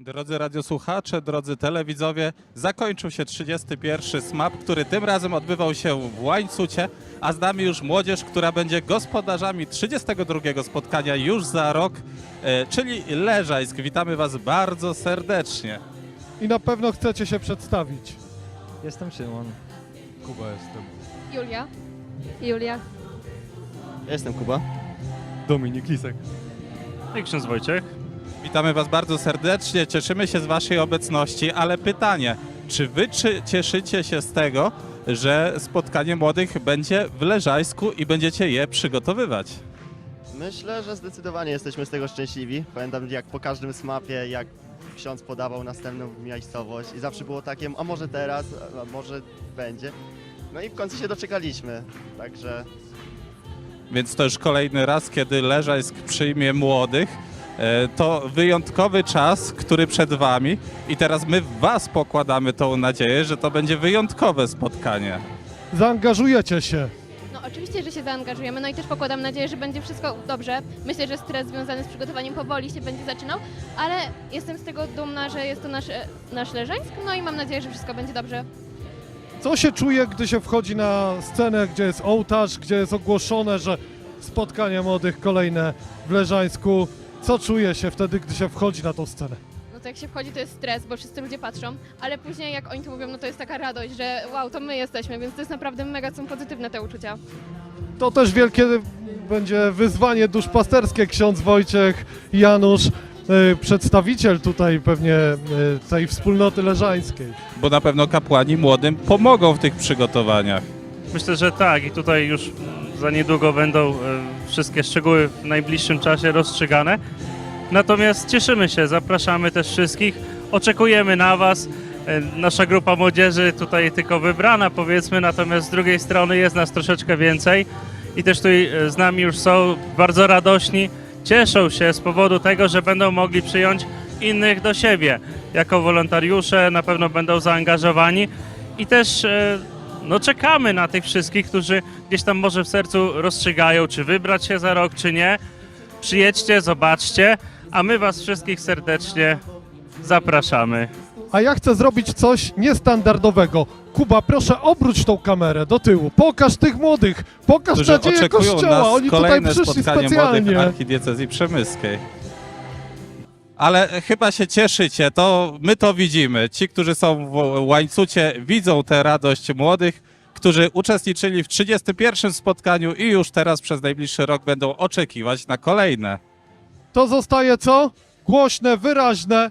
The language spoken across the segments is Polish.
Drodzy radiosłuchacze, drodzy telewidzowie, zakończył się 31 SMAP, który tym razem odbywał się w Łańcucie, a z nami już młodzież, która będzie gospodarzami 32 spotkania już za rok, e, czyli Leżajsk. Witamy Was bardzo serdecznie. I na pewno chcecie się przedstawić. Jestem Szymon. Kuba jestem. Julia. Julia. Ja jestem Kuba. Dominik Lisek. Jak ksiądz Wojciech? Witamy Was bardzo serdecznie, cieszymy się z Waszej obecności, ale pytanie, czy Wy czy cieszycie się z tego, że spotkanie młodych będzie w Leżajsku i będziecie je przygotowywać? Myślę, że zdecydowanie jesteśmy z tego szczęśliwi. Pamiętam jak po każdym smapie, jak ksiądz podawał następną miejscowość i zawsze było takie, a może teraz, a może będzie. No i w końcu się doczekaliśmy, także Więc to już kolejny raz, kiedy Leżajsk przyjmie młodych. E, To wyjątkowy czas, który przed Wami i teraz my w Was pokładamy tą nadzieję, że to będzie wyjątkowe spotkanie. Zaangażujecie się. No oczywiście, że się zaangażujemy, no i też pokładam nadzieję, że będzie wszystko dobrze. Myślę, że stres związany z przygotowaniem powoli się będzie zaczynał, ale jestem z tego dumna, że jest to nasz, e, nasz Leżańsk, no i mam nadzieję, że wszystko będzie dobrze. Co się czuje, gdy się wchodzi na scenę, gdzie jest ołtarz, gdzie jest ogłoszone, że spotkanie młodych kolejne w Leżańsku? Co czuje się wtedy, gdy się wchodzi na tą scenę? No to jak się wchodzi, to jest stres, bo wszyscy ludzie patrzą, ale później jak oni to mówią, no to jest taka radość, że wow, to my jesteśmy, więc to jest naprawdę mega, są pozytywne te uczucia. To też wielkie będzie wyzwanie duszpasterskie. Ksiądz Wojciech Janusz, y, przedstawiciel tutaj pewnie y, tej wspólnoty leżańskiej. Bo na pewno kapłani młodym pomogą w tych przygotowaniach. Myślę, że tak i tutaj już za niedługo będą e, wszystkie szczegóły w najbliższym czasie rozstrzygane. Natomiast cieszymy się, zapraszamy też wszystkich, oczekujemy na Was. E, Nasza grupa młodzieży tutaj tylko wybrana powiedzmy, natomiast z drugiej strony jest nas troszeczkę więcej i też tutaj e, z nami już są bardzo radośni, cieszą się z powodu tego, że będą mogli przyjąć innych do siebie. Jako wolontariusze na pewno będą zaangażowani i też no czekamy na tych wszystkich, którzy gdzieś tam może w sercu rozstrzygają, czy wybrać się za rok, czy nie. Przyjedźcie, zobaczcie, a my Was wszystkich serdecznie zapraszamy. A ja chcę zrobić coś niestandardowego. Kuba, proszę obróć tą kamerę do tyłu. Pokaż tych młodych. Pokaż którzy nadzieję oczekują kościoła. nas Oni tutaj kolejne przyszli spotkanie młodych specjalnie. archidiecezji przemyskiej. Ale chyba się cieszycie, to my to widzimy. Ci, którzy są w łańcucie, widzą tę radość młodych, którzy uczestniczyli w 31 spotkaniu i już teraz przez najbliższy rok będą oczekiwać na kolejne. To zostaje co? Głośne, wyraźne.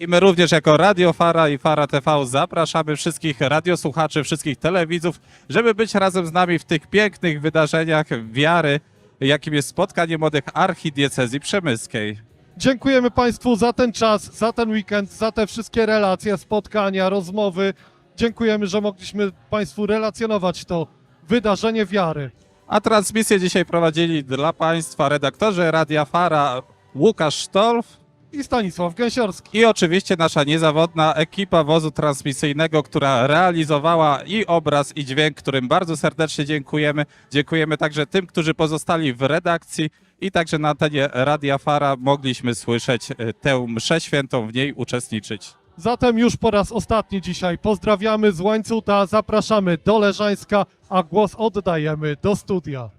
I my również jako Radio Fara i Fara TV zapraszamy wszystkich radiosłuchaczy, wszystkich telewidzów, żeby być razem z nami w tych pięknych wydarzeniach wiary, jakim jest spotkanie młodych archidiecezji przemyskiej. Dziękujemy Państwu za ten czas, za ten weekend, za te wszystkie relacje, spotkania, rozmowy. Dziękujemy, że mogliśmy Państwu relacjonować to wydarzenie wiary. A transmisję dzisiaj prowadzili dla Państwa redaktorzy Radia Fara Łukasz Sztolf I Stanisław Gęsiorski. i oczywiście nasza niezawodna ekipa wozu transmisyjnego, która realizowała i obraz, i dźwięk, którym bardzo serdecznie dziękujemy. Dziękujemy także tym, którzy pozostali w redakcji i także na antenie Radia Fara mogliśmy słyszeć e, tę mszę świętą, w niej uczestniczyć. Zatem już po raz ostatni dzisiaj pozdrawiamy z Łańcuta, zapraszamy do Leżańska, a głos oddajemy do studia.